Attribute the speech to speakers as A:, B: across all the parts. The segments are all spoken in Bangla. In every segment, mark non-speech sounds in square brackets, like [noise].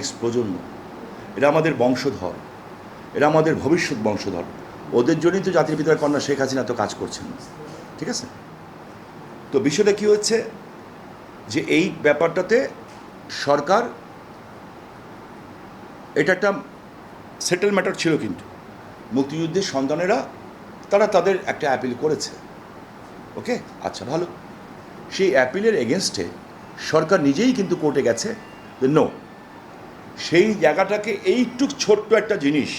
A: নেক্সট প্রজন্ম। এরা আমাদের বংশধর। এরা আমাদের ভবিষ্যৎ বংশধর। ওদের জন্যই তো জাতির পিতার কন্যা শেখ হাসিনা তো কাজ করছেন। ঠিক আছে? তো বিষয়টা কী হচ্ছে? যে এই ব্যাপারটাতে সরকার এটা একটা সেটেল ম্যাটার ছিল কিন্তু। মুক্তিযুদ্ধের সন্তানেরা, তারা তাদের একটা অ্যাপিল করেছে। ওকে? আচ্ছা ভালো। সেই অ্যাপিলের এগেনস্টে সরকার নিজেই কিন্তু কোর্টে গেছে নো সেই জায়গাটাকে এইটুক ছোট্ট একটা জিনিস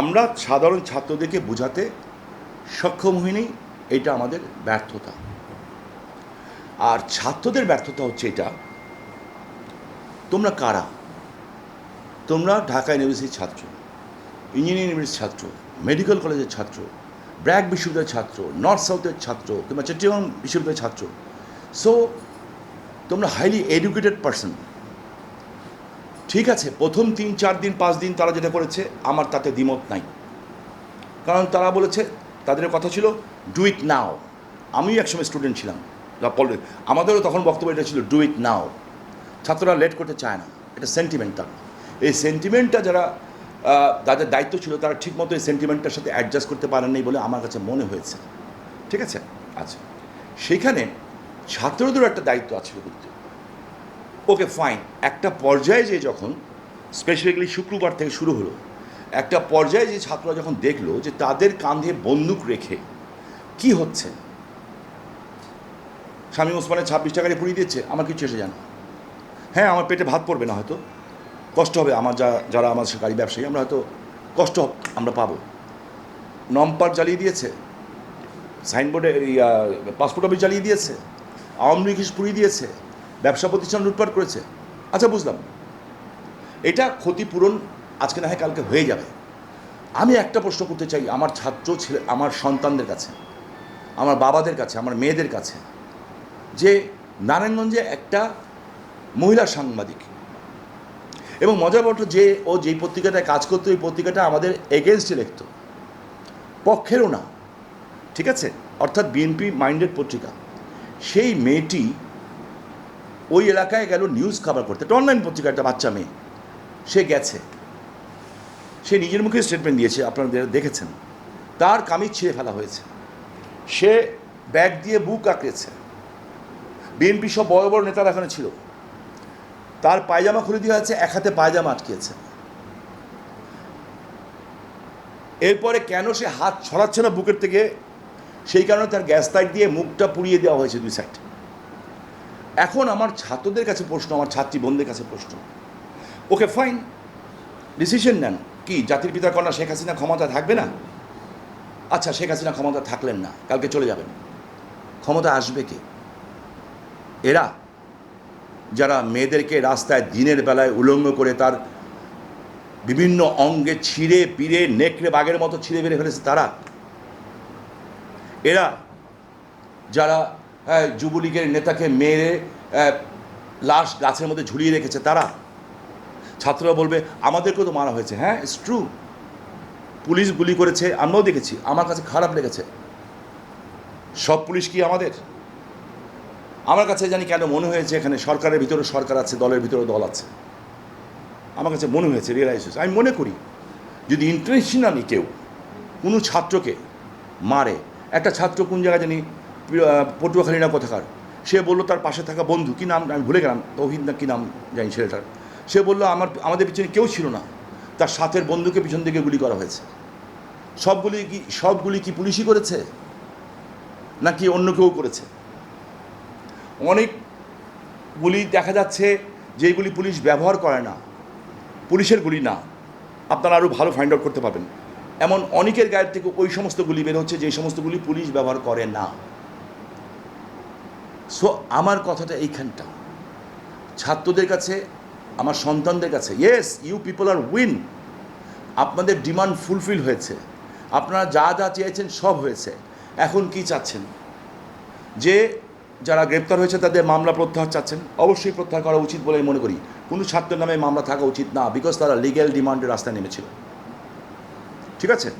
A: আমরা সাধারণ ছাত্রদেরকে বোঝাতে সক্ষম হইনি, এটা আমাদের ব্যর্থতা। আর ছাত্রদের ব্যর্থতা হচ্ছে এটা, তোমরা কারা? তোমরা ঢাকা ইউনিভার্সিটির ছাত্র, ইঞ্জিনিয়ারিং ইউনিভার্সিটির ছাত্র, মেডিকেল কলেজের ছাত্র, ব্র্যাক বিশ্ববিদ্যালয়ের ছাত্র, নর্থ সাউথের ছাত্র কিংবা চট্টগ্রাম বিশ্ববিদ্যালয়ের ছাত্র। সো তোমরা হাইলি এডুকেটেড পারসন ঠিক আছে, প্রথম তিন, চার দিন, পাঁচ দিন তারা যেটা করেছে, আমার তাতে দ্বিমত নাই। কারণ তারা বলেছে, তাদের কথা ছিল ডু ইট নাও আমিও একসময় স্টুডেন্ট ছিলাম আমাদেরও তখন বক্তব্য এটা ছিল ডু ইট নাও ছাত্ররা লেট করতে চায় না, এটা সেন্টিমেন্টাল এই সেন্টিমেন্টটা যারা তাদের দায়িত্ব ছিল, তারা ঠিকমতো এই সেন্টিমেন্টটার সাথে অ্যাডজাস্ট করতে পারেননি বলে আমার কাছে মনে হয়েছে। ঠিক আছে? আচ্ছা। সেখানে ছাত্রদেরও একটা দায়িত্ব আছে, কিন্তু ওকে ফাইন একটা পর্যায়ে যে যখন স্পেশালি শুক্রবার থেকে শুরু হলো, একটা পর্যায়ে যে ছাত্ররা যখন দেখল যে তাদের কাঁধে বন্দুক রেখে কি হচ্ছে? স্বামী ওসমানের ছাব্বিশ টাকারে পুড়িয়ে দিচ্ছে আমার কিছু এসে জানা হ্যাঁ আমার পেটে ভাত পড়বে না হয়তো। কষ্ট হবে, আমার যা, যারা আমার গাড়ি ব্যবসায়ী, আমরা হয়তো কষ্ট আমরা পাবো। নম্পার জ্বালিয়ে দিয়েছে সাইনবোর্ডে পাসপোর্ট অফিস জ্বালিয়ে দিয়েছে, আওয়ামী লীগ পুড়িয়ে দিয়েছে। ব্যবসা প্রতিষ্ঠান লুটপাট করেছে। আচ্ছা বুঝলাম। এটা ক্ষতিপূরণ আজকে না হয় কালকে হয়ে যাবে। আমি একটা প্রশ্ন করতে চাই, আমার ছাত্র ছেলে, আমার সন্তানদের কাছে, আমার বাবাদের কাছে, আমার মেয়েদের কাছে, যে নারায়ণগঞ্জে একটা মহিলা সাংবাদিক এবং মজার ব্যাপার যে ও যেই পত্রিকাটায় কাজ করতো ওই পত্রিকাটা আমাদের এগেনস্টে লিখত। পক্ষেরও না। ঠিক আছে? অর্থাৎ বিএনপি মাইন্ডেড পত্রিকা। সেই মেয়েটি ওই এলাকায় গেল নিউজ কভার করতে একটা অনলাইন পত্রিকা, একটা বাচ্চা মেয়ে। সে গেছে। সে নিজের মুখে স্টেটমেন্ট দিয়েছে, আপনারা দেখেছেন। তার কামিজ ছিঁড়ে ফেলা হয়েছে। সে ব্যাগ দিয়ে বুক আঁকড়েছে। বিএনপি সব বড় বড় নেতারা এখানে ছিল। তার পায়জামা খুলে দেওয়া হয়েছে এক হাতে পায়জামা আটকিয়েছে এরপরে কেন সে হাত ছড়াচ্ছে না বুকের থেকে? সেই কারণে তার গ্যাস লাইট দিয়ে মুখটা পুড়িয়ে দেওয়া হয়েছে দুই সাইড এখন আমার ছাত্রদের কাছে প্রশ্ন, আমার ছাত্রী বোনদের কাছে প্রশ্ন। ওকে ফাইন ডিসিশন নেন। কি, জাতির পিতার কন্যা শেখ হাসিনা ক্ষমতা থাকবে না? আচ্ছা শেখ হাসিনা ক্ষমতা থাকলেন না, কালকে চলে যাবেন। ক্ষমতা আসবে কে? এরা, যারা মেয়েদেরকে রাস্তায় দিনের বেলায় উলঙ্গ করে তার বিভিন্ন অঙ্গে ছিঁড়ে পিড়ে, নেকড়ে বাঘের মতো ছিঁড়ে বেড়ে ফেলেছে তারা। এরা, যারা যুবলীগের নেতাকে মেরে লাশ গাছের মধ্যে ঝুলিয়ে রেখেছে তারা? ছাত্ররা বলবে, আমাদেরকেও তো মারা হয়েছে। হ্যাঁ ইটস ট্রু পুলিশ গুলি করেছে, আমরাও দেখেছি, আমার কাছে খারাপ লেগেছে। সব পুলিশ কি আমাদের? আমার কাছে জানি কেন মনে হয়েছে এখানে সরকারের ভিতরে সরকার আছে, দলের ভিতরে দল আছে। আমার কাছে মনে হয়েছে রিয়েলাইজ হয়েছে। আমি মনে করি, যদি ইন্টারন্যাশনালি কেউ কোনো ছাত্রকে মারে, একটা ছাত্র কোন জায়গায় জানি পটুয়াখালী না কোথাকার। সে বলল, তার পাশে থাকা বন্ধু। কী নাম? আমি ভুলে গেলাম। তৌহিদ না কী নাম? জানি ছেলেটার। সে বলল, আমার, আমাদের পিছনে কেউ ছিল না। তার সাথের বন্ধুকে পিছন দিকে গুলি করা হয়েছে। সবগুলি কি সবগুলি কি পুলিশই করেছে? নাকি অন্য কেউ করেছে? অনেক গুলি দেখা যাচ্ছে, যেগুলি পুলিশ ব্যবহার করে না। পুলিশের গুলি না। আপনারা আরও ভালো ফাইন্ড আউট করতে পারবেন। এমন অনেকের গায়ের থেকে ওই সমস্ত গুলি বের হচ্ছে, যে সমস্ত গুলি পুলিশ ব্যবহার করে না। সো আমার কথাটা এইখানটা। ছাত্রদের কাছে, আমার সন্তানদের কাছে yes you people are win আপনাদের ডিমান্ড ফুলফিল হয়েছে। আপনারা যা যা চেয়েছেন সব হয়েছে। এখন কি চাচ্ছেন? যে যারা গ্রেপ্তার হয়েছে তাদের মামলা প্রত্যাহার চাচ্ছেন? অবশ্যই প্রত্যাহার করা উচিত বলে আমি মনে করি। কোনো ছাত্রের নামে মামলা থাকা উচিত না বিকজ তারা লিগ্যাল ডিমান্ডের রাস্তায় নেমেছিল। ঠিক আছে?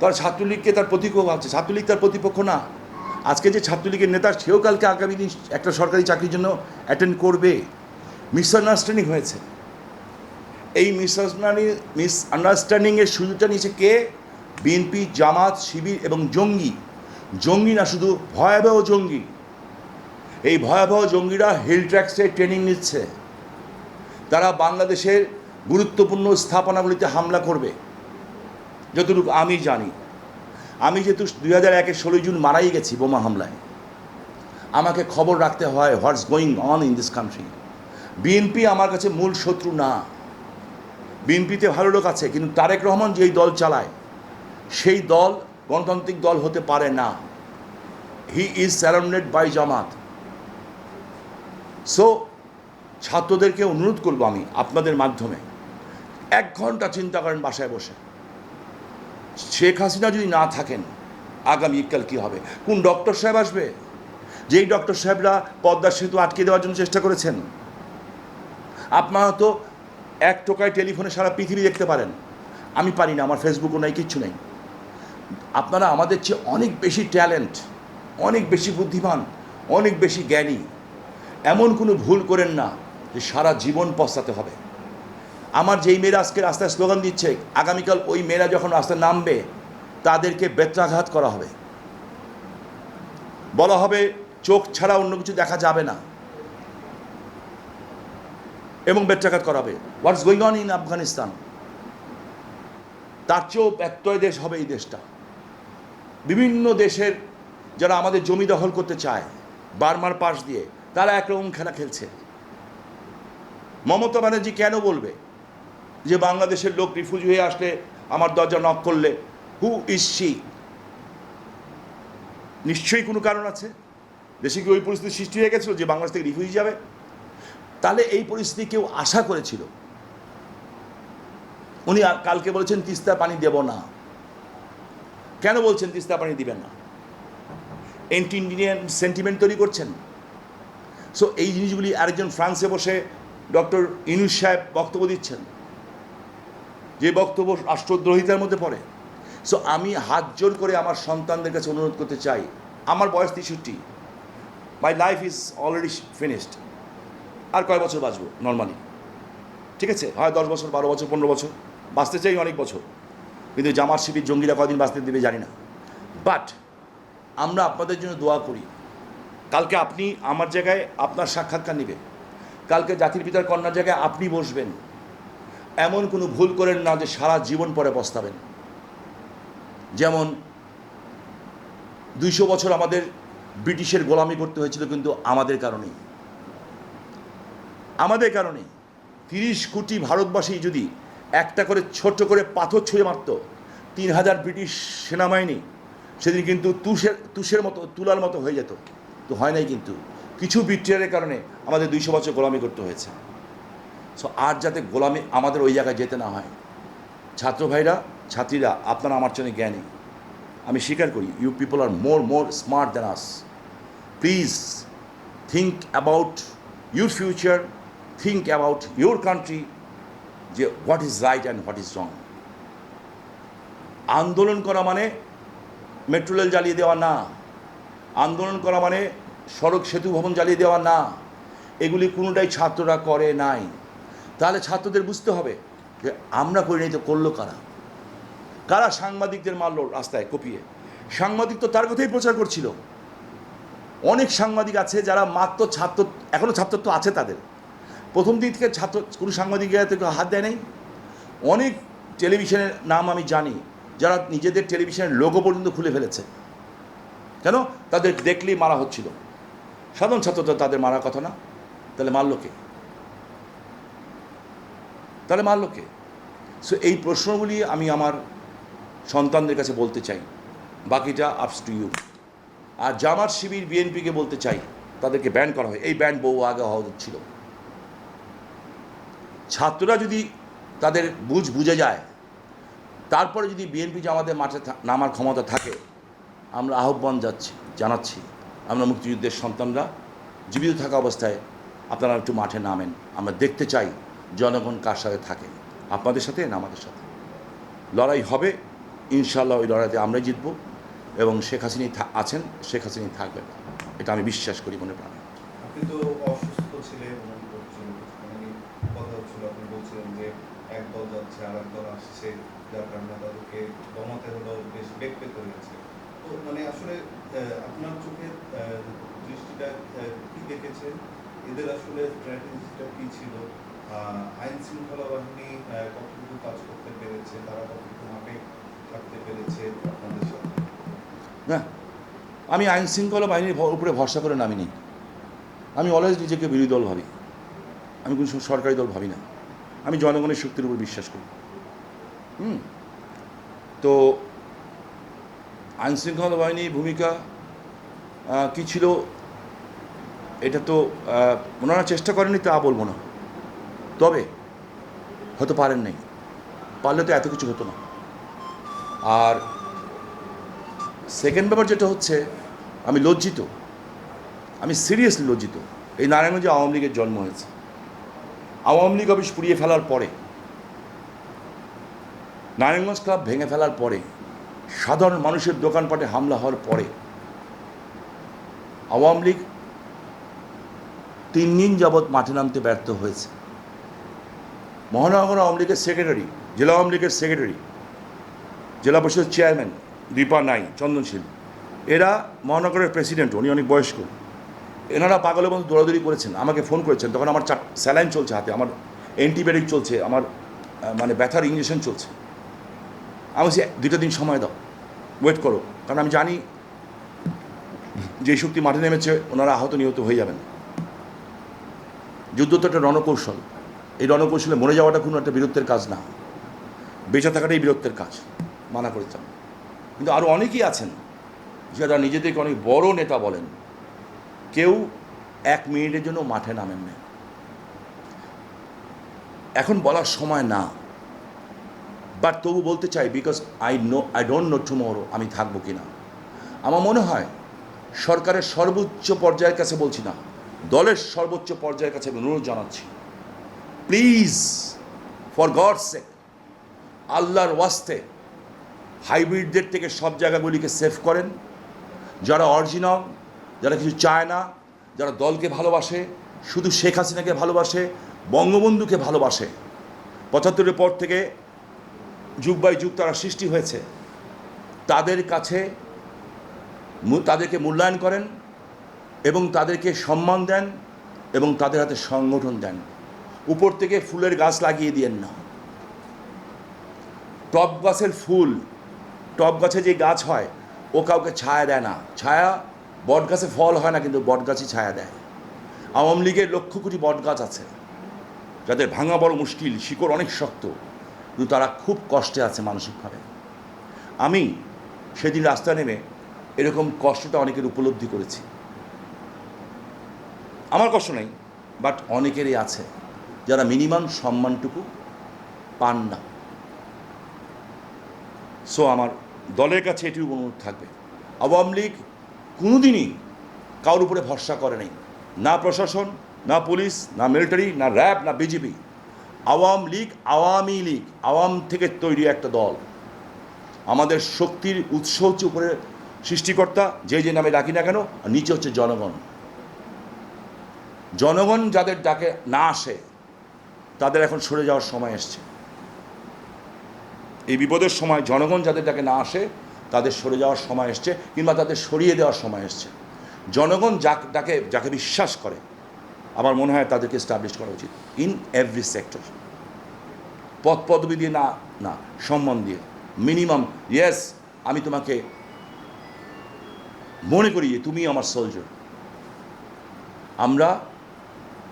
A: তারা ছাত্রলীগকে তার প্রতিপক্ষ ভাবছে। ছাত্রলীগ তার প্রতিপক্ষ না। আজকে যে ছাত্রলীগের নেতা, সেও কালকে আগামী দিন একটা সরকারি চাকরির জন্য অ্যাটেন্ড করবে। মিসআন্ডারস্ট্যান্ডিং হয়েছে। এই মিস মিস আন্ডারস্ট্যান্ডিংয়ের সুযোগটা নিয়েছে কে? বিএনপি জামাত, শিবির এবং জঙ্গি। জঙ্গি না, শুধু ভয়াবহ জঙ্গি। এই ভয়াবহ জঙ্গিরা হিল ট্র্যাক্সে ট্রেনিং নিচ্ছে। তারা বাংলাদেশের গুরুত্বপূর্ণ স্থাপনাগুলিতে হামলা করবে। যতটুকু আমি জানি। আমি যেহেতু দুই হাজার একের ষোলোই জুন মারাই গেছি বোমা হামলায়। আমাকে খবর রাখতে হয় what's going on in this country. BNP আমার কাছে মূল শত্রু না। বিএনপিতে ভালো লোক আছে, কিন্তু তারেক রহমান যেই দল চালায়, সেই দল গণতান্ত্রিক দল হতে পারে না। He is surrounded by Jamaat. So ছাত্রদেরকে অনুরোধ করব আমি আপনাদের মাধ্যমে, এক ঘণ্টা চিন্তা করেন বাসায় বসে। শেখ হাসিনা যদি না থাকেন আগামীকাল কী হবে? কোন ডক্টর সাহেব আসবে? যেই ডক্টর সাহেবরা পদ্মা সেতু আটকে দেওয়ার জন্য চেষ্টা করেছেন। আপনারা তো এক টোকায় টেলিফোনে সারা পৃথিবী দেখতে পারেন। আমি পারি না, আমার ফেসবুকও নাই, কিচ্ছু নেই। আপনারা আমাদের চেয়ে অনেক বেশি ট্যালেন্ট, অনেক বেশি বুদ্ধিমান, অনেক বেশি জ্ঞানী। এমন কোনো ভুল করেন না যে সারা জীবন পস্তাতে হবে। আমার যেই মেয়েরা আজকে রাস্তায় স্লোগান দিচ্ছে, আগামীকাল ওই মেয়েরা যখন রাস্তায় নামবে, তাদেরকে বেত্রাঘাত করা হবে। বলা হবে, চোখ ছাড়া অন্য কিছু দেখা যাবে না। এবং বেত্রাঘাত করা হবে। What's going on in Afghanistan তার চেয়েও ব্যত্যয় দেশ হবে এই দেশটা। বিভিন্ন দেশের যারা আমাদের জমি দখল করতে চায়, বার্মার পাশ দিয়ে, তারা একরকম খেলা খেলছে। মমতা ব্যানার্জি কেন বলবে? যে বাংলাদেশের লোক রিফিউজি হয়ে আসলে আমার দরজা নক করলে হু ইজ শি নিশ্চয়ই কোনো কারণ আছে? দেশে কি ওই পরিস্থিতি সৃষ্টি হয়ে গেছিল যে বাংলাদেশ থেকে রিফিউজি যাবে? তাহলে এই পরিস্থিতি কেউ আশা করেছিল? উনি কালকে বলেছেন, তিস্তা পানি দেব না। কেন বলছেন, তিস্তা পানি দিবেন না? এন্টি ইন্ডিয়ান সেন্টিমেন্ট তৈরি করছেন? সো এই জিনিসগুলি আরেকজন ফ্রান্সে বসে ডক্টর ইনুস সাহেব বক্তব্য দিচ্ছেন। যে বক্তব্য রাষ্ট্রদ্রোহিতার মধ্যে পড়ে। সো আমি হাত জোর করে আমার সন্তানদের কাছে অনুরোধ করতে চাই। আমার বয়স তেষট্টি। My life is already finished আর কয় বছর বাঁচবো? নর্মালি ঠিক আছে? হয় দশ বছর, বারো বছর, পনেরো বছর? বাঁচতে চাই অনেক বছর। কিন্তু জামার শিবির জঙ্গিরা কদিন বাঁচতে দেবে জানি না। বাট আমরা আপনাদের জন্য দোয়া করি। কালকে আপনি আমার জায়গায় আপনার সাক্ষাৎকার নেবে। কালকে জাতির পিতার কন্যার জায়গায় আপনি বসবেন। এমন কোনো ভুল করেন না যে সারা জীবন পরে পস্তাবেন। যেমন দুইশো বছর আমাদের ব্রিটিশের গোলামি করতে হয়েছিল কিন্তু আমাদের কারণেই। আমাদের কারণে তিরিশ কোটি ভারতবাসী যদি একটা করে ছোট্ট করে পাথর ছুঁড়ে মারত, তিন হাজার ব্রিটিশ সেনাবাহিনী সেদিন কিন্তু তুষের তুষের মতো, তুলার মতো হয়ে যেত। তো হয় নাই কিন্তু। কিছু বিট্রিয়ারের কারণে আমাদের দুইশো বছর গোলামি করতে হয়েছে। সো আর যাতে গোলামি আমাদের ওই জায়গায় যেতে না হয়। ছাত্র ভাইরা, ছাত্রীরা, আপনারা আমার জন্য জ্ঞানী। আমি স্বীকার করি you people are more more smart than us please think about your future think about your country যে what is right and what is wrong আন্দোলন করা মানে মেট্রো রেল জ্বালিয়ে দেওয়া না। আন্দোলন করা মানে সড়ক সেতু ভবন জ্বালিয়ে দেওয়া না। এগুলি কোনোটাই ছাত্ররা করে নাই। তাহলে ছাত্রদের বুঝতে হবে যে আমরা করি নাই তো করল কারা? কারা সাংবাদিকদের মারলো রাস্তায় কপিয়ে? সাংবাদিক তো তার কথাই প্রচার করছিল। অনেক সাংবাদিক আছে যারা মাত্র ছাত্র এখনও ছাত্রত্ব আছে তাদের। প্রথম দিক থেকে ছাত্র, কোনো সাংবাদিকেরা হাত দেয় নাই। অনেক টেলিভিশনের নাম আমি জানি যারা নিজেদের টেলিভিশনের লোগো পর্যন্ত খুলে ফেলেছে। কেন? তাদের দেখলেই মারা হচ্ছিল। সাধারণ ছাত্র তাদের মারার কথা না। তাহলে মারলো কে? তাহলে মারলো কে? সো এই প্রশ্নগুলি আমি আমার সন্তানদের কাছে বলতে চাই। বাকিটা আপস টু ইউ আর জামাত শিবির বিএনপিকে বলতে চাই, তাদেরকে ব্যান করা হয়। এই ব্যান বহু আগে হওয়া ছিল। ছাত্ররা যদি তাদের বুঝ বুঝে যায়, তারপরে যদি বিএনপি জামাতের মাঠে নামার ক্ষমতা থাকে, আমরা আহ্বান যাচ্ছি, জানাচ্ছি। আমরা মুক্তিযুদ্ধের সন্তানরা, জীবিত থাকা অবস্থায় আপনারা একটু মাঠে নামেন। আমরা দেখতে চাই জনগণ কার সাথে থাকে? আপনাদের সাথে না আমাদের সাথে? লড়াই হবে ইনশাল্লাহ ওই লড়াইতে আমরাই জিতব এবং শেখ হাসিনী আছেন, শেখ হাসিনী থাকবেন। এটা আমি বিশ্বাস করি, মনে প্রাণে।
B: অসুস্থ কথা আপনি বলছিলেন যে এক দল আসছে বেগ পেতে হয়েছে তো মানে আসলে আপনার চোখে দৃষ্টিটা কি দেখেছেন? এদের আসলে স্ট্র্যাটেজিটা কি ছিল? আইন শৃঙ্খলা বাহিনী কতটুকু কাজ করতে পেরেছে, তারা কতটুকু মাঠে থাকতে পেরেছে আপনাদের সাথে?
A: না, আমি আইন শৃঙ্খলা বাহিনীর উপরে ভরসা করে নামিনি। আমি অলওয়েজ নিজেকে বিরোধী দল ভাবি। আমি কোনো সরকারি দল ভাবি না। আমি জনগণের শক্তির উপর বিশ্বাস করি। হুম? তো আইনশৃঙ্খলা বাহিনীর ভূমিকা কী ছিল, এটা তো ওনারা চেষ্টা করেনি তা বলব না। তবে হয়তো পারেন নাই। পারলে তো এত কিছু হতো না। আর সেকেন্ড ব্যাপার যেটা হচ্ছে, আমি লজ্জিত। আমি সিরিয়াসলি লজ্জিত। এই নারায়ণগঞ্জে আওয়ামী লীগের জন্ম হয়েছে। আওয়ামী লীগ অফিস পুড়িয়ে ফেলার পরে, নারায়ণগঞ্জ ক্লাব ভেঙে ফেলার পরে, সাধারণ মানুষের দোকানপাটে হামলা হওয়ার পরে, আওয়ামী লীগ তিন দিন যাবৎ মাঠে নামতে ব্যর্থ হয়েছে। মহানগর আওয়ামী লীগের সেক্রেটারি, জেলা আওয়ামী লীগের সেক্রেটারি, জেলা পরিষদের চেয়ারম্যান, দীপা নাই চন্দনশীল। এরা মহানগরের প্রেসিডেন্ট, উনি অনেক বয়স্ক। এনারা পাগলের মতো দৌড়াদৌড়ি করেছেন, আমাকে ফোন করেছেন, তখন আমার চার, স্যালাইন চলছে হাতে, আমার অ্যান্টিবায়োটিক চলছে, আমার মানে ব্যথার ইঞ্জেকশন চলছে। আমি বলছি দুটো দিন সময় দাও, ওয়েট করো, কারণ আমি জানি যে শক্তি মাঠে নেমেছে, ওনারা আহত নিহত হয়ে যাবেন। যুদ্ধ তো একটা রণকৌশল। এই রণকৌশলে মরে যাওয়াটা কোনো একটা বীরত্বের কাজ না। বেঁচে থাকাটাই বীরত্বের কাজ, মানা করেছেন কিন্তু আরও অনেকেই আছেন যারা নিজেদেরকে অনেক বড় নেতা বলেন, কেউ এক মিনিটের জন্য মাঠে নামেন না। এখন বলার সময় না। বাট তবু বলতে চাই because I know I don't know tomorrow আমি থাকব কি না আমার মনে হয় সরকারের সর্বোচ্চ পর্যায়ের কাছে বলছি না, দলের সর্বোচ্চ পর্যায়ের কাছে অনুরোধ জানাচ্ছি। প্লিজ ফর গড সেক আল্লাহর ওয়াস্তে, হাইব্রিডদের থেকে সব জায়গাগুলিকে সেভ করেন। যারা অরিজিনাল যারা কিছু চায় না, যারা দলকে ভালোবাসে, শুধু শেখ হাসিনাকে ভালোবাসে, বঙ্গবন্ধুকে ভালোবাসে। পঁচাত্তরের পর থেকে যুগ বাই যুগ তারা সৃষ্টি হয়েছে। তাদের কাছে তাদেরকে মূল্যায়ন করেন এবং তাদেরকে সম্মান দেন এবং তাদের হাতে সংগঠন দেন। উপর থেকে ফুলের গাছ লাগিয়ে দিয়েন না। টপ গাছের ফুল, টপ গাছে যে গাছ হয়, ও কাউকে ছায়া দেয় না। ছায়া বট গাছে ফল হয় না, কিন্তু বট গাছই ছায়া দেয়। আওয়ামী লীগের লক্ষ কোটি বট গাছ আছে, যাদের ভাঙা বড় মুশকিল, শিকড় অনেক শক্ত, কিন্তু তারা খুব কষ্টে আছে মানসিকভাবে। আমি সেদিন রাস্তায় নেমে এরকম কষ্টটা অনেকের উপলব্ধি করেছি। আমার কষ্ট নেই বাট অনেকেরই আছে। যারা মিনিমাম সম্মানটুকু পান না। সো আমার দলের কাছে এটি অনুরোধ থাকবে। আওয়ামী লীগ কোনোদিনই কারোর উপরে ভরসা করে নাই। না প্রশাসন, না পুলিশ, না মিলিটারি, না র্যাব, না বিজেপি। আওয়াম লীগ, আওয়ামী লীগ, আওয়াম থেকে তৈরি একটা দল। আমাদের শক্তির উৎস হচ্ছে উপরে সৃষ্টিকর্তা, যে যে নামে ডাকি না কেন, আর নিচে হচ্ছে জনগণ। জনগণ যাদের ডাকে না আসে তাদের এখন সরে যাওয়ার সময় এসছে। এই বিপদের সময় জনগণ যাদের ডাকে না আসে, তাদের সরে যাওয়ার সময় এসছে কিংবা তাদের সরিয়ে দেওয়ার সময় এসছে। জনগণ যাক যাকে বিশ্বাস করে, আমার মনে হয় তাদেরকে স্টাবলিশ করা উচিত ইন এভরি সেক্টর পদ পদবি দিয়ে না না, সম্মান দিয়ে মিনিমাম ইয়েস আমি তোমাকে মনে করি যে তুমি আমার সোলজার আমরা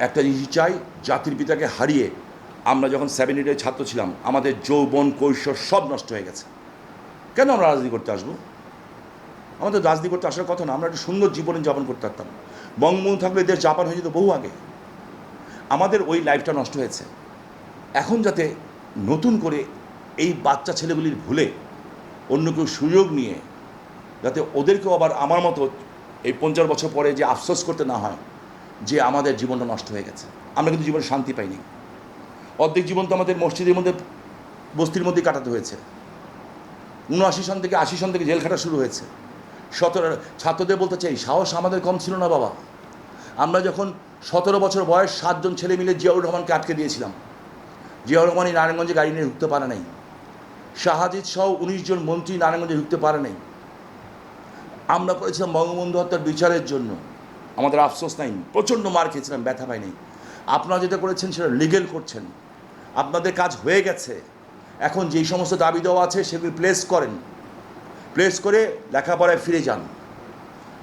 A: একটা জিনিস চাই, জাতির পিতাকে হারিয়ে আমরা যখন সেভেন এইটের ছাত্র ছিলাম, আমাদের যৌবন, কৈশোর সব নষ্ট হয়ে গেছে। কেন আমরা রাজনীতি করতে আসব? আমাদের রাজনীতি করতে আসার কথা না, আমরা একটা সুন্দর জীবন যাপন করতে পারতাম। বঙ্গবন্ধু থাকলে দেশ জাপান হয়ে যেত বহু আগে। আমাদের ওই লাইফটা নষ্ট হয়েছে। এখন যাতে নতুন করে এই বাচ্চা ছেলেগুলির ভুলে অন্য কেউ সুযোগ নিয়ে, যাতে ওদেরকেও আবার আমার মতো এই পঞ্চাশ বছর পরে যে আফসোস করতে না হয় যে আমাদের জীবনটা নষ্ট হয়ে গেছে। আমরা কিন্তু জীবনে শান্তি পাইনি। অর্ধেক জীবন তো আমাদের মসজিদের মধ্যে, বস্তির মধ্যে কাটাতে হয়েছে। উনআশি সন থেকে আশি সন থেকে জেল খাটা শুরু হয়েছে। সতেরো, ছাত্রদের বলতে চাই, সাহস আমাদের কম ছিল না বাবা। আমরা যখন সতেরো বছর বয়স সাতজন ছেলে মিলে জিয়াউর রহমানকে আটকে দিয়েছিলাম। জিয়া রহমানই নারায়ণগঞ্জে গাড়ি নিয়ে ঢুকতে পারে নাই। শাহাজিদ সহ উনিশ জন মন্ত্রী নারায়ণগঞ্জে ঢুকতে পারে নাই। আমরা করেছিলাম বঙ্গবন্ধু হত্যার বিচারের জন্য। আমাদের আফসোস নাই, প্রচণ্ড মার খেয়েছিলাম, ব্যথা পাইনি। আপনারা যেটা করেছেন সেটা লিগেল করছেন। আপনাদের কাজ হয়ে গেছে। এখন যেই সমস্ত দাবি দেওয়া আছে সেগুলি প্লেস করেন। প্লেস করে লেখাপড়ায় ফিরে যান।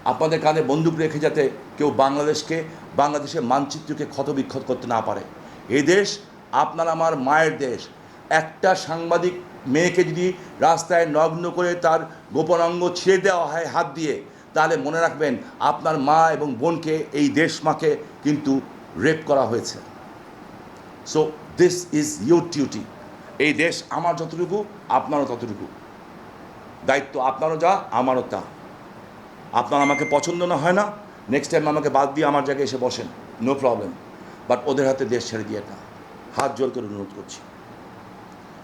A: আপনাদের কাঁধে বন্দুক রেখে যাতে কেউ বাংলাদেশকে, বাংলাদেশের মানচিত্রকে ক্ষতবিক্ষত করতে না পারে। এই দেশ আপনার আমার মায়ের দেশ। একটা সাংবাদিক মেয়েকে যদি রাস্তায় নগ্ন করে তার গোপন অঙ্গ ছিঁড়ে দেওয়া হয় হাত দিয়ে তাহলে মনে রাখবেন আপনার মা এবং বোনকে এই দেশ মাকে কিন্তু রেপ করা হয়েছে। So this is your duty এই দেশ আমার যতটুকু, আপনারও ততটুকু। দায়িত্ব আপনারও যা, আমারও তা। আপনার আমাকে পছন্দ না হয় না নেক্সট টাইম আমাকে বাদ দিয়ে আমার জায়গায় এসে বসেন নো প্রবলেম বাট ওদের হাতে দেশ ছেড়ে দিয়ে না হাত জোর করে অনুরোধ করছি।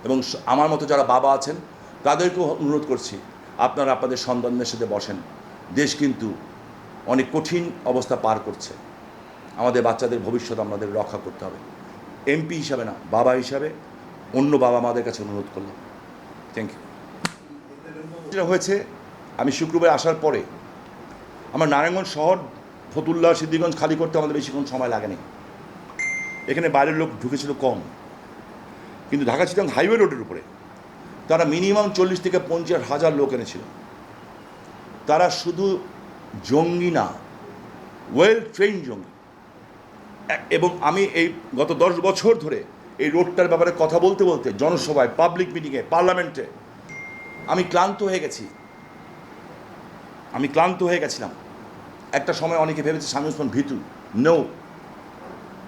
A: এবং আমার মতো যারা বাবা আছেন, তাদেরকেও অনুরোধ করছি, আপনারা আপনাদের সন্তানদের সাথে বসেন। দেশ কিন্তু অনেক কঠিন অবস্থা পার করছে। আমাদের বাচ্চাদের ভবিষ্যৎ আমাদের রক্ষা করতে হবে। এমপি হিসাবে না, বাবা হিসাবে অন্য বাবা মাদের কাছে অনুরোধ করলাম। থ্যাংক ইউ যেটা হয়েছে, আমি শুক্রবার আসার পরে আমার নারায়ণগঞ্জ শহর, ফতুল্লা সিদ্দিগঞ্জ খালি করতে আমাদের বেশিক্ষণ সময় লাগেনি। এখানে বাইরের লোক ঢুকেছিল কম। কিন্তু ঢাকা চিটাং হাইওয়ে রোডের উপরে তারা মিনিমাম চল্লিশ থেকে পঞ্চাশ হাজার লোক এনেছিল। তারা শুধু জঙ্গি না ওয়েল ট্রেন জঙ্গি। এবং আমি এই গত দশ বছর ধরে এই রোডটার ব্যাপারে কথা বলতে বলতে, জনসভায় পাবলিক মিটিংয়ে পার্লামেন্টে আমি ক্লান্ত হয়ে গেছি। আমি ক্লান্ত হয়ে গেছিলাম। একটা সময় অনেকে ভেবেছে স্বামী ওসমান ভিতু। নো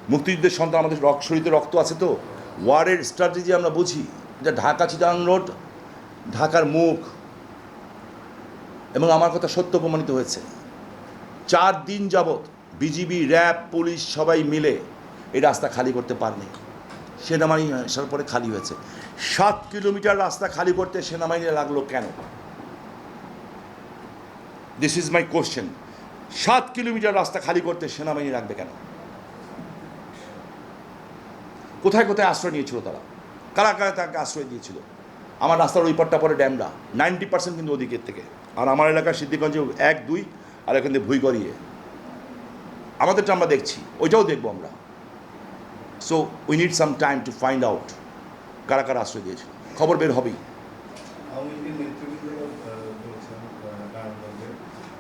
A: মুক্তিযুদ্ধের সন্তান আমাদের রক্ত, শরীরে রক্ত আছে তো। ওয়ারের স্ট্র্যাটেজি আমরা বুঝি। যে ঢাকা চিটাং রোড ঢাকার মুখ এবং আমার কথা সত্য প্রমাণিত হয়েছে। চার দিন যাবৎ বিজিবি, র্যাব, পুলিশ সবাই মিলে এই রাস্তা খালি করতে পারেনি। সেনাবাহিনী আসার পরে খালি হয়েছে। সাত কিলোমিটার রাস্তা খালি করতে সেনাবাহিনী লাগল কেন? দিস ইজ মাই কোশ্চেন সাত কিলোমিটার রাস্তা খালি করতে সেনাবাহিনী রাখবে কেন? কোথায় কোথায় আশ্রয় নিয়েছিল তারা? কারা কারা তাকে আশ্রয় দিয়েছিল? আমার রাস্তার ওই পারটা পরে ড্যামরা নাইনটি পার্সেন্ট কিন্তু ওদিকের থেকে। আর আমার এলাকার সিদ্ধিগঞ্জে এক, দুই, আর এখান থেকে ভুই গড়িয়ে আমাদেরটা আমরা দেখছি, ওইটাও দেখব আমরা। So we need some time to find out কারা কারা আশ্রয় দিয়েছিল। খবর বের হবেই
B: আওয়ামী লীগের নেতৃবৃন্দরা আহ, বলেছেন আহ, নারায়ণগঞ্জে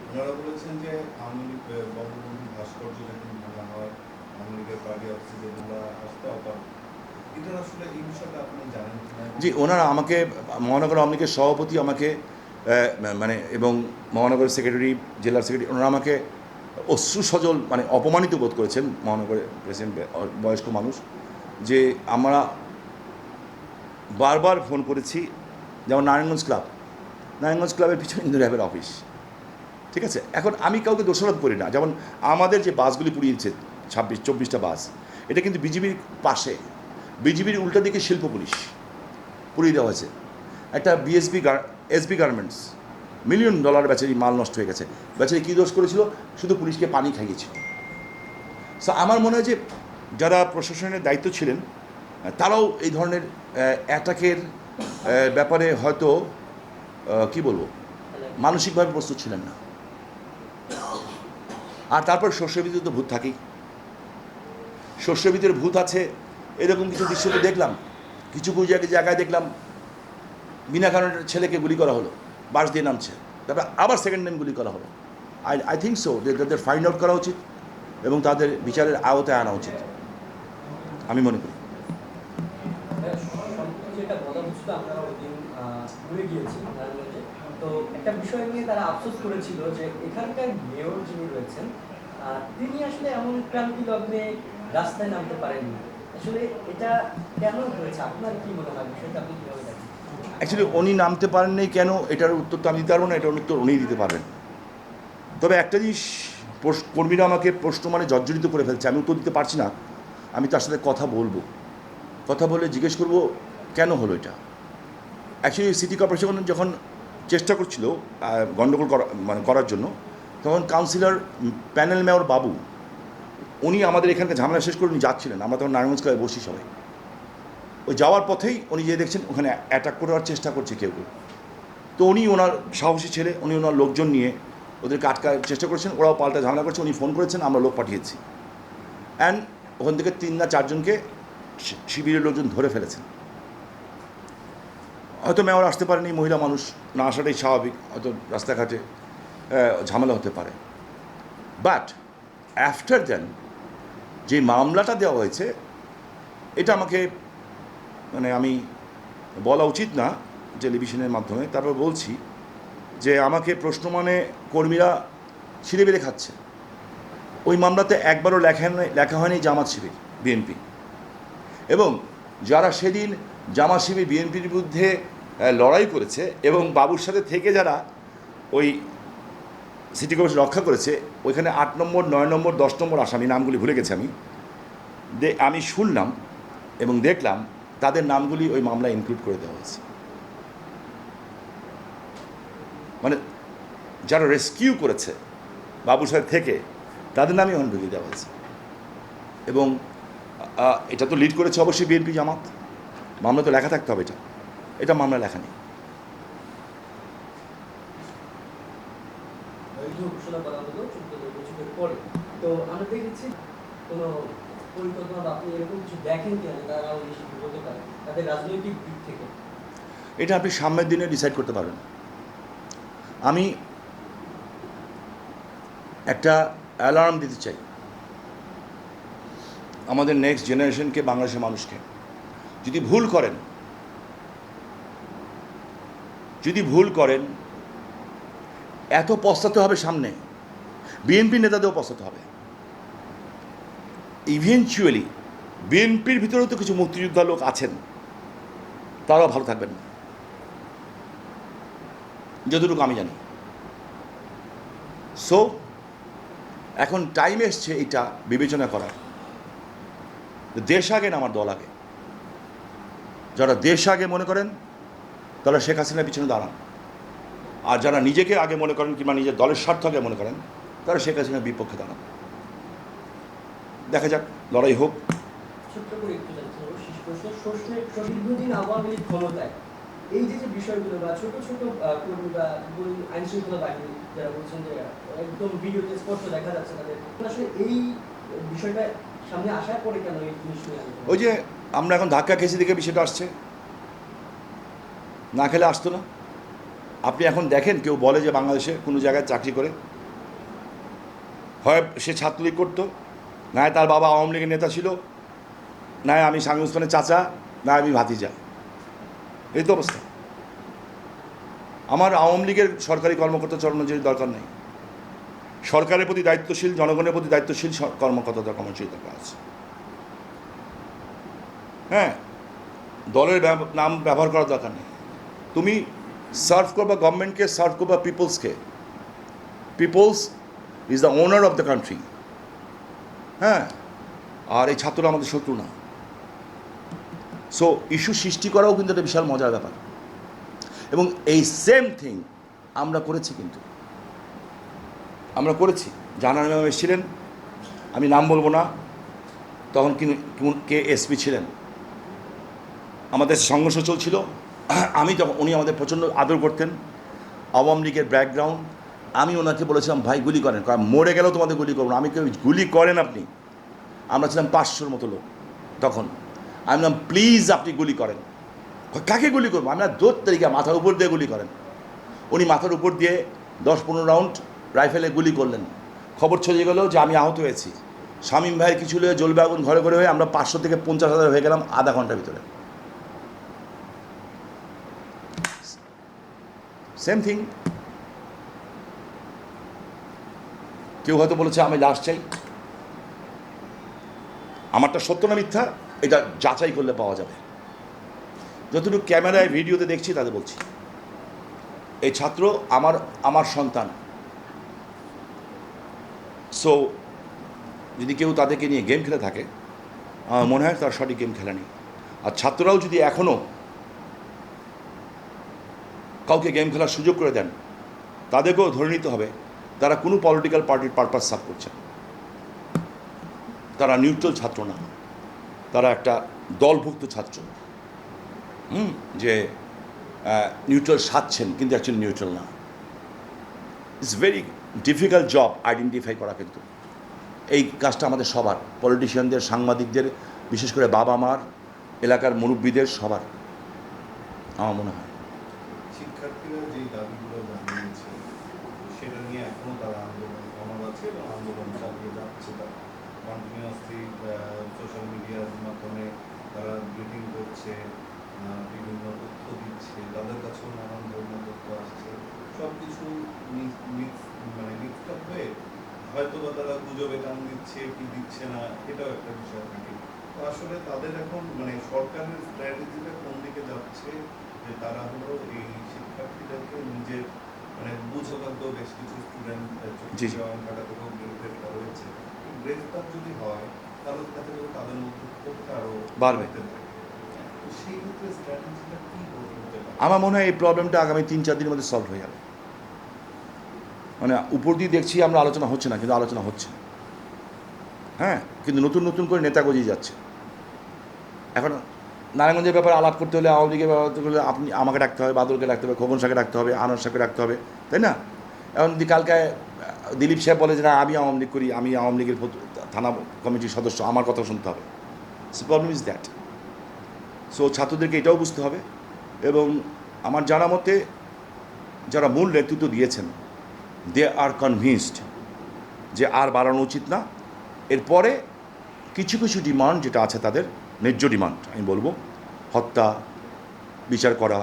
B: ওনারা বলেছেন যে আওয়ামী লীগ আহ, বঙ্গবন্ধু ভাস্কর্য যখন ভাঙা হয় আওয়ামী লীগের পার্টি অফিসে যেগুলো আসতে অপার এটা আসলে এই বিষয়টা আপনি জানেন কিনা
A: জি, ওনারা আমাকে, মহানগর আওয়ামী সভাপতি আমাকে মানে এবং মহানগর সেক্রেটারি, জেলার সেক্রেটারি, ওনারা আমাকে অশ্রু সজল মানে অপমানিত বোধ করেছেন মহানগরের প্রেসিডেন্ট বয়স্ক মানুষ, যে আমরা বারবার ফোন করেছি, যেমন নারায়ণগঞ্জ ক্লাব। নারায়ণগঞ্জ ক্লাবের পিছনে ইন্দু র্যাবের অফিস। ঠিক আছে? এখন আমি কাউকে দোষারোপ করি না। যেমন আমাদের যে বাসগুলি পুড়িয়েছে, ছাব্বিশ, চব্বিশটা বাস, এটা কিন্তু বিজিবির পাশে। বিজিবির উল্টা দিকে শিল্প পুলিশ, পুড়িয়ে দেওয়া হয়েছে। একটা BSB SB garments million dollar বেচারি মাল নষ্ট হয়ে গেছে। বেচারি কী দোষ করেছিল? শুধু পুলিশকে পানি খাইয়েছিল। সো আমার মনে হয় যে যারা প্রশাসনের দায়িত্ব ছিলেন, তারাও এই ধরনের অ্যাটাকের ব্যাপারে হয়তো কি বলব, মানসিকভাবে প্রস্তুত ছিলেন না। আর তারপর ভিতরে তো ভূত থাকেই। শস্যের ভিতরে ভূত আছে এরকম কিছু দৃশ্য তো দেখলাম। কিছু কিছু জায়গায় দেখলাম। বিনা কারণে ছেলেকে গুলি করা হলো। বাস দিয়ে নামছে। তারপর আবার সেকেন্ড টাইম গুলি করা হলো। আই আই থিঙ্ক সো যে তাদের ফাইন্ড আউট করা উচিত এবং তাদের বিচারের আওতায় আনা উচিত। আমি মনে করি।
C: তো একটা বিষয় নিয়ে তারা আফসোস করেছিল যে এখানকার মেয়র যিনি রয়েছেন তিনি আসলে এমন ক্রান্তি লগ্নে রাস্তায় নামতে পারেননি। এটা
A: অ্যাকচুয়ালি উনি নামতে পারেন নাই কেন? এটার উত্তর তো আমি দিতে পারব না, এটার উত্তর উনিই দিতে পারবেন তবে একটা জিনিস কর্মীরা আমাকে প্রশ্ন মানে জর্জরিত করে ফেলছে, আমি উত্তর দিতে পারছি না। আমি তার সাথে কথা বলব। কথা বলে জিজ্ঞেস করব, কেন হলো এটা? অ্যাকচুয়ালি সিটি কর্পোরেশন যখন চেষ্টা করছিল গণ্ডগোল করা মানে করার জন্য, তখন কাউন্সিলর প্যানেল মেয়র বাবু উনি আমাদের এখানকার ঝামেলা শেষ করে উনি যাচ্ছিলেন। আমরা তখন নারায়ণগঞ্জ ক্লাবে বসি সবাই। ওই যাওয়ার পথেই উনি যে দেখছেন ওখানে অ্যাটাক করার চেষ্টা করছে কেউ কেউ। তো উনি ওনার সাহসী ছেলে, উনি ওনার লোকজন নিয়ে ওদেরকে আটকার চেষ্টা করেছেন, ওরাও পাল্টা ঝামেলা করছে, উনি ফোন করেছেন, আমরা লোক পাঠিয়েছি। অ্যান্ড ওখান থেকে তিন না চারজনকে শিবিরের লোকজন ধরে ফেলেছেন। হয়তো মেয়র আসতে পারেনি, মহিলা মানুষ না আসাটাই স্বাভাবিক, হয়তো রাস্তাঘাটে ঝামেলা হতে পারে। বাট আফটার দেন যে মামলাটা দেওয়া হয়েছে, এটা আমাকে মানে আমি বলা উচিত না টেলিভিশনের মাধ্যমে, তারপর বলছি যে আমাকে প্রশ্ন মানে কর্মীরা ছিঁড়ে বেড়ে খাচ্ছে। ওই মামলাতে একবারও লেখা লেখা হয়নি জামাত শিবির, বিএনপি। এবং যারা সেদিন জামাত শিবির, বিএনপির বিরুদ্ধে লড়াই করেছে এবং বাবুর সাথে থেকে যারা ওই সিটি কর্পোরেশন রক্ষা করেছে, ওইখানে আট নম্বর, নয় নম্বর, দশ নম্বর আসামি নামগুলি ভুলে গেছি আমি। দে, আমি শুনলাম এবং দেখলাম তাদের নামগুলি ওই মামলায় ইনক্লুড করে দেওয়া হয়েছে। মানে যারা রেস্কিউ করেছে বাবুর সাহেব থেকে, তাদের নামই ঢুকিয়ে দেওয়া হয়েছে। এবং এটা তো লিড করেছে অবশ্যই বিএনপি জামাত। মামলা তো লেখা থাকতে হবে এটা। এটা মামলা লেখা নেই
C: যুদ্ধ ঘোষণা করা হলো চোদ্দ বছরের পরে তো আমরা দেখেছি কোনো পরিকল্পনা বা আপনি এরকম কিছু দেখেন যে তারা আরও বেশি হতে পারে। তাদের রাজনৈতিক দিক থেকে।
A: এটা আপনি সামনের দিনে ডিসাইড করতে পারবেন আমি একটা অ্যালার্ম দিতে চাই। আমাদের নেক্সট জেনারেশনকে বাংলাদেশের মানুষকে। যদি ভুল করেন, যদি ভুল করেন এত পস্তাতে হবে সামনে। বিএনপি নেতাদেরও পস্তাতে হবে। ইভেনচুয়ালি বিএনপির ভিতরেও তো কিছু মুক্তিযোদ্ধা লোক আছেন। তারাও ভালো থাকবেন। না যতটুকু আমি জানি। সো এখন টাইম এসছে এটা বিবেচনা করার। দেশ আগে না আমার দল আগে। যারা দেশ আগে মনে করেন, তারা শেখ হাসিনার পিছনে দাঁড়ান। আর যারা নিজেকে আগে মনে করেন কিংবা নিজের দলের স্বার্থ আগে মনে করেন তারা শেখ হাসিনার বিপক্ষে দাঁড়ান দেখা যাক লড়াই হোক।
C: দীর্ঘদিন আওয়ামী লীগ ক্ষমতায়। এই যে যে বিষয়গুলো বা ছোট ছোট আহ, কর্মী বা আইন শৃঙ্খলা বাহিনী যারা বলছেন যে একদম ভিডিওতে স্পষ্ট দেখা যাচ্ছে তাদের আসলে এই বিষয়টা সামনে আসার পরে কেন এই
A: ওই যে আমরা এখন ধাক্কা খেয়েছি দিকে বিষয়টা আসছে। না খেলে আসতো না। আপনি এখন দেখেন কেউ বলে যে বাংলাদেশে কোনো জায়গায় চাকরি করে? হয় সে ছাত্রলীগ করতো না হয় তার বাবা আওয়ামী লীগের নেতা ছিল না আমি স্বামী চাচা না আমি ভাতিজা। এই তো অবস্থা। আমার আওয়ামী লীগের সরকারি কর্মকর্তা কর্মচারীর দরকার নেই, সরকারের প্রতি দায়িত্বশীল, জনগণের প্রতি দায়িত্বশীল কর্মকর্তা কর্মচারী দরকার আছে। হ্যাঁ দলের নাম ব্যবহার করার দরকার নেই। তুমি সার্ভ করবা গভর্নমেন্টকে সার্ভ করবা পিপলসকে peoples is the owner of the country হ্যাঁ? আর এই ছাত্ররা আমাদের শত্রু না। সো ইস্যু সৃষ্টি করাও কিন্তু একটা বিশাল মজার ব্যাপার। এবং এই সেম থিং আমরা করেছি কিন্তু। আমরা করেছি। জানার ম্যাম এসেছিলেন। আমি নাম বলব না। তখন কে এসপি ছিলেন। আমাদের সংঘর্ষ চলছিল। [clears throat] আমি তখন উনি আমাদের প্রচণ্ড আদর করতেন, আওয়ামী লীগের ব্যাকগ্রাউন্ড আমি ওনাকে বলেছিলাম, ভাই, গুলি করেন। কারণ মরে গেলেও তোমাদের গুলি করব আমি কেউ, গুলি করেন আপনি? আমরা ছিলাম পাঁচশোর মতো লোক তখন। আমি বললাম, প্লিজ আপনি গুলি করেন। কাকে গুলি করব? আমরা দোর তারিখে মাথার উপর দিয়ে গুলি করেন। উনি মাথার উপর দিয়ে দশ পনেরো রাউন্ড রাইফেলে গুলি করলেন। খবর ছড়িয়ে গেল যে আমি আহত হয়েছি। শামীম ভাইয়ের কিছু হলে জ্বলবে আগুন ঘরে ঘরে হয়ে আমরা পাঁচশো থেকে পঞ্চাশ হাজার হয়ে গেলাম আধা ঘণ্টার ভিতরে। সেম থিং কেউ হয়তো বলেছে, আমি লাশ চাই। আমারটা সত্য না মিথ্যা? এটা যাচাই করলে পাওয়া যাবে। যতটুকু ক্যামেরায়, ভিডিওতে দেখছি তাদের বলছি। এই ছাত্র আমার আমার সন্তান। সো যদি কেউ তাদেরকে নিয়ে গেম খেলে থাকে, আমার মনে হয় তার সঠিক গেম খেলেনি। আর ছাত্ররাও যদি এখনও কাউকে গেম খেলার সুযোগ করে দেন, তাদেরকেও ধরে নিতে হবে, তারা কোনো পলিটিক্যাল পার্টির পারপাস সার্ভ করছে। তারা নিউট্রাল ছাত্র না, তারা একটা দলভুক্ত ছাত্র। হুম, যে নিউট্রাল সাজছেন কিন্তু অ্যাকচুয়ালি নিউট্রাল না। It's very difficult job identify করা কিন্তু। এই কাজটা আমাদের সবার পলিটিশিয়ানদের সাংবাদিকদের, বিশেষ করে বাবা মার এলাকার মুরব্বীদের সবার, আমার মনে হয়
B: শিক্ষার্থীরা যে দাবিগুলো জানিয়েছে সেটা নিয়ে এখনও তারা আন্দোলন অনল আছে এবং আন্দোলন চালিয়ে যাচ্ছে তারা কন্টিনিউয়াসলি সোশ্যাল মিডিয়ার মাধ্যমে তারা মিটিং করছে আহ, বিভিন্ন তথ্য দিচ্ছে তাদের কাছেও নানান ধরনের তথ্য আসছে সব কিছু মিক্স মানে মিক্সড আপ হয়ে হয়তো বা তারা গুজবে কান দিচ্ছে কি দিচ্ছে না এটাও একটা বিষয় থাকে। তো আসলে তাদের এখন মানে সরকারের স্ট্র্যাটেজিটা কোন দিকে যাচ্ছে যে তারা হলো এই শিক্ষার্থীদেরকে নিজের মানে বুঝবাধ্য বেশ কিছু স্টুডেন্ট থেকেও গ্রেফতার হয়েছে গ্রেফতার যদি হয় তাহলে দেখা যাবে তাদের মধ্যে ক্ষোভটা আরও
A: বাড়বে। আমার মনে হয় এই প্রবলেমটা আগামী তিন চার দিনের মধ্যে সলভ হয়ে যাবে। মানে উপর দিয়ে দেখছি আমরা আলোচনা হচ্ছে না, কিন্তু আলোচনা হচ্ছে। হ্যাঁ কিন্তু নতুন নতুন করে নেতা গজিয়ে যাচ্ছে। এখন নারায়ণগঞ্জের ব্যাপারে আলাপ করতে হলে, আওয়ামী লীগের ব্যাপারে করতে হলে আপনি আমাকে ডাকতে হবে বাদলকে ডাকতে হবে, খোকন শাহকে ডাকতে হবে, আনোয়ার শাহকে ডাকতে হবে, তাই না? এখন যদি কালকে দিলীপ সাহেব বলে যে, না, আমি আওয়ামী লীগ করি, আমি আওয়ামী লীগের থানা কমিটির সদস্য, আমার কথা শুনতে হবে। প্রবলেম ইজ দ্যাট সো ছাত্রদেরকে এটাও বুঝতে হবে এবং আমার জানা মতে যারা মূল নেতৃত্ব দিয়েছেন দে আর কনভিনসড যে আর বাড়ানো উচিত না। এরপরে কিছু কিছু ডিমান্ড যেটা আছে তাদের, ন্যায্য ডিমান্ড আমি বলব, হত্যা, বিচার করা,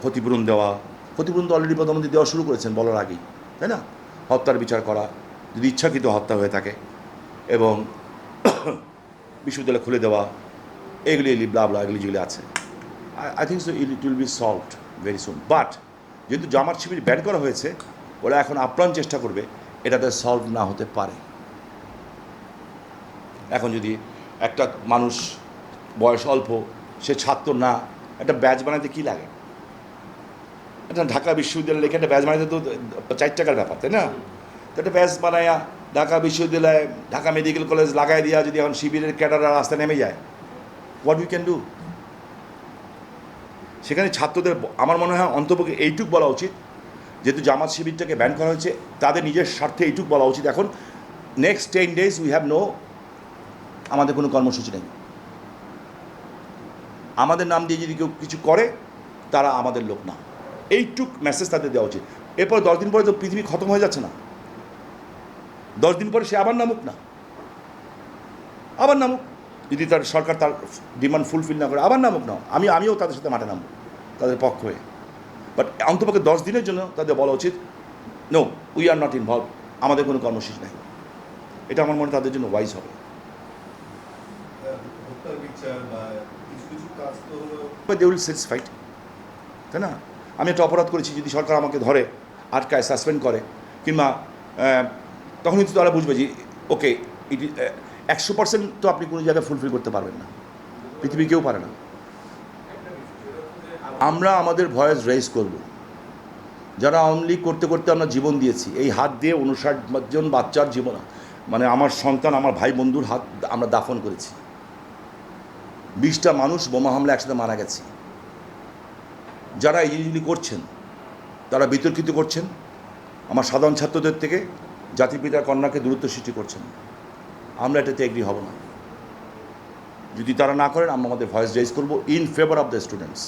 A: ক্ষতিপূরণ দেওয়া। ক্ষতিপূরণ তো অলরেডি প্রধানমন্ত্রী দেওয়া শুরু করেছেন বলার আগেই, তাই না? হত্যার বিচার করা, যদি ইচ্ছাকৃত হত্যা হয়ে থাকে এবং [coughs] বিশ্ববিদ্যালয় খুলে দেওয়া, এগুলি এগুলি ব্লা ব্লা এগুলি যেগুলি আছে। I think so it will be solved very soon but যেহেতু জামাত শিবির ব্যান করা হয়েছে ওরা এখন আপ্রাণ চেষ্টা করবে, এটাতে সলভ না হতে পারে। এখন যদি একটা মানুষ বয়স অল্প, সে ছাত্র না, একটা ব্যাচ বানাতে কী লাগে? একটা ঢাকা বিশ্ববিদ্যালয়ে লিখে একটা ব্যাচ বানাতে তো চার টাকার ব্যাপার, তাই না? তো একটা ব্যাচ বানায়া ঢাকা বিশ্ববিদ্যালয়, ঢাকা মেডিকেল কলেজ লাগাই দিয়া যদি এখন শিবিরের ক্যাডাররা রাস্তায় নেমে যায় হোয়াট উই ক্যান ডু সেখানে ছাত্রদের, আমার মনে হয় অন্তপক্ষে এইটুক বলা উচিত যেহেতু জামাত শিবিরটাকে ব্যান করা হয়েছে, তাদের নিজের স্বার্থে এইটুক বলা উচিত। এখন next ten days we have no আমাদের কোনো কর্মসূচি নেই। আমাদের নাম দিয়ে যদি কেউ কিছু করে, তারা আমাদের লোক না। এইটুক মেসেজ তাদের দেওয়া উচিত। এরপর দশ দিন পরে তো পৃথিবী খতম হয়ে যাচ্ছে না। দশ দিন পরে সে আবার নামুক না। আবার নামুক। যদি তার সরকার তার ডিমান্ড ফুলফিল না করে, আবার নামুক না। আমি, আমিও তাদের সাথে মাঠে নামবো, তাদের পক্ষ হয়ে। বাট অন্তপক্ষে দশ দিনের জন্য তাদের বলা উচিত no we are not involve আমাদের কোনো কর্মসূচি নাই। এটা আমার মনে তাদের জন্য ওয়াইজ হবে।
B: তো
A: দে উইল স্যাটিসফাইড তাই না? আমি একটা অপরাধ করেছি যদি সরকার আমাকে ধরে আটকায় সাসপেন্ড করে কিংবা আহ, তখন কিন্তু তারা বুঝবে যে ওকে ইট একশো পার্সেন্ট তো আপনি কোনো জায়গায় ফুলফিল করতে পারবেন না। পৃথিবী কেউ পারে না। আমরা আমাদের ভয়েস রেজ করব। যারা লীগ করতে করতে আমরা জীবন দিয়েছি, এই হাত দিয়ে উনষাট জন বাচ্চার জীবন মানে আমার সন্তান, আমার ভাই বন্ধুর হাত আমরা দাফন করেছি। বিশটা মানুষ বোমা হামলা একসাথে মারা গেছে। যারা এই জিনিসগুলি করছেন, তারা বিতর্কিত করছেন, আমার সাধারণ ছাত্রদের থেকে জাতিপিতার কন্যাকে দূরত্ব সৃষ্টি করছেন। আমরা এটাতে এগ্রি হব না। যদি তারা না করেন, আমরা আমাদের ভয়েস রেজ করব in favour of the students